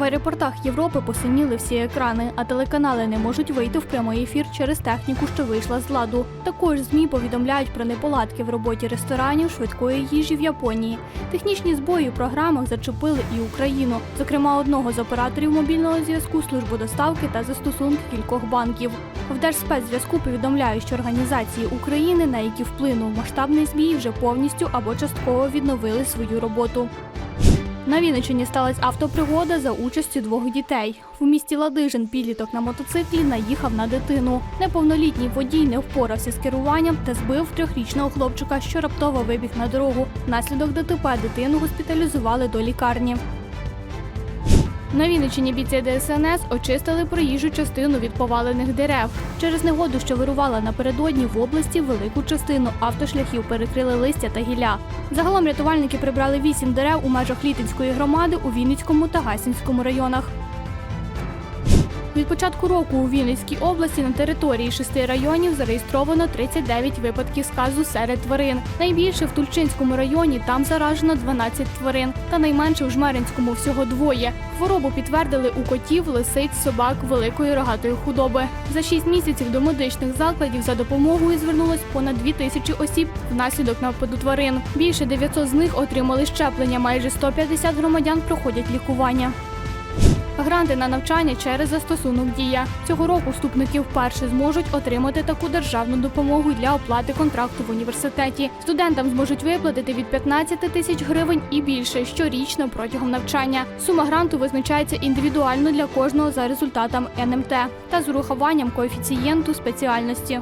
В аеропортах Європи посиніли всі екрани, а телеканали не можуть вийти в прямий ефір через техніку, що вийшла з ладу. Також змі повідомляють про неполадки в роботі ресторанів швидкої їжі в Японії. Технічні збої у програмах зачепили і Україну, зокрема одного з операторів мобільного зв'язку, службу доставки та застосунки кількох банків. В Держспецзв'язку повідомляють, що організації України, на які вплинув масштабний збій, вже повністю або частково відновили свою роботу. На Вінниччині сталася автопригода за участю двох дітей. У місті Ладижин підліток на мотоциклі наїхав на дитину. Неповнолітній водій не впорався з керуванням та збив трьохрічного хлопчика, що раптово вибіг на дорогу. Внаслідок ДТП дитину госпіталізували до лікарні. На Вінниччині бійці ДСНС очистили проїжджу частину від повалених дерев. Через негоду, що вирувала напередодні в області, велику частину автошляхів перекрили листя та гілля. Загалом рятувальники прибрали вісім дерев у межах Літинської громади у Вінницькому та Гасінському районах. Від початку року у Вінницькій області на території шести районів зареєстровано 39 випадків сказу серед тварин. Найбільше в Тульчинському районі там заражено 12 тварин, та найменше в Жмеринському всього двоє. Хворобу підтвердили у котів, лисиць, собак великої рогатої худоби. За 6 місяців до медичних закладів за допомогою звернулось понад 2 тисячі осіб внаслідок нападу тварин. Більше 900 з них отримали щеплення. Майже 150 громадян проходять лікування. Гранти на навчання через застосунок дія цього року вступники вперше зможуть отримати таку державну допомогу для оплати контракту в університеті. Студентам зможуть виплатити від 15 тисяч гривень і більше щорічно протягом навчання. Сума гранту визначається індивідуально для кожного за результатом НМТ та з урахуванням коефіцієнту спеціальності.